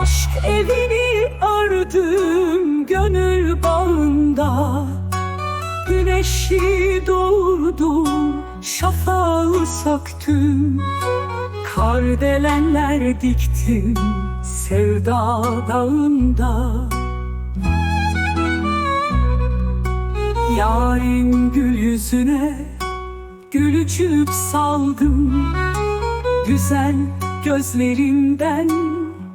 Aşk evini ördüm gönül bağında. Güneşi doğurdum, şafağı söktüm. Kardelenler diktim sevda dağında. Yarın gül yüzüne gülücük saldım. Güzel gözlerinden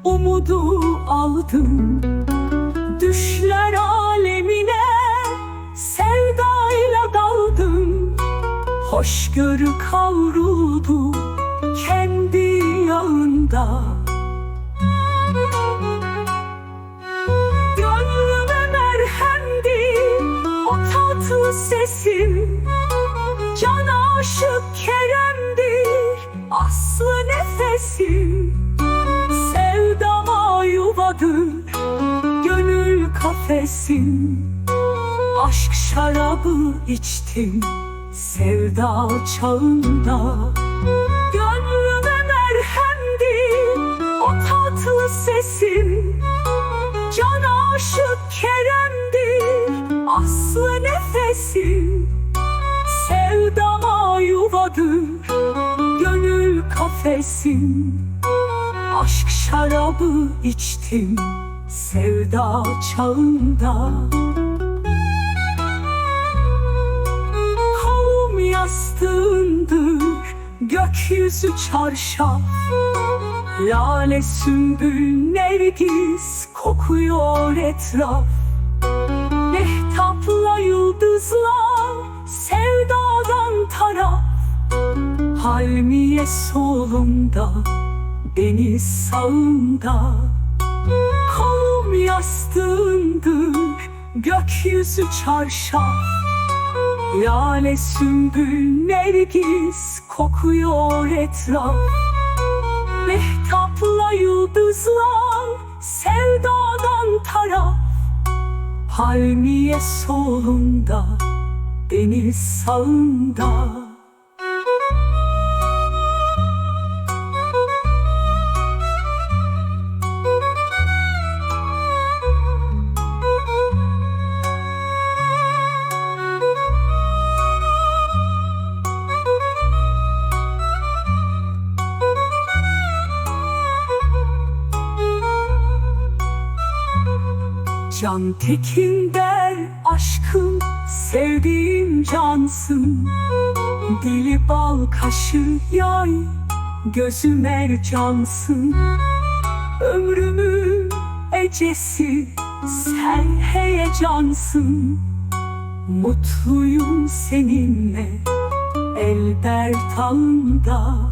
umudu aldım. Düşler alemine sevdayla daldım. Hoşgörü kavruldu kendi yağında. Gönlüme merhemdi o tatlı sesin Can aşık Kerem'dir aslı nefesim gönül kafesim Aşk şarabı içtim sevda çağında. Gönlüme merhemdi o tatlı sesin Can aşık Kerem'dir aslı nefesim. Sevdama yuvadır gönül kafesim. Aşk şarabı içtim sevda çağında. Kolum yastığındır gökyüzü çarşaf. Lale sümbül nergis kokuyor etraf. Mehtapla yıldızlar sevdadan taraf. Halmiye solumda deniz sağında Kolum yastığındır gökyüzü çarşaf. Lale sümbül nergis kokuyor etraf. Mehtapla yıldızlar sevdadan taraf. Palmiye solunda deniz sağında Can tekin der aşkım sevdiğim cansın. Dili bal kaşı yay gözü mercansın Ömrümün ecesi sen heyecansın. Mutluyum seninle el dert alında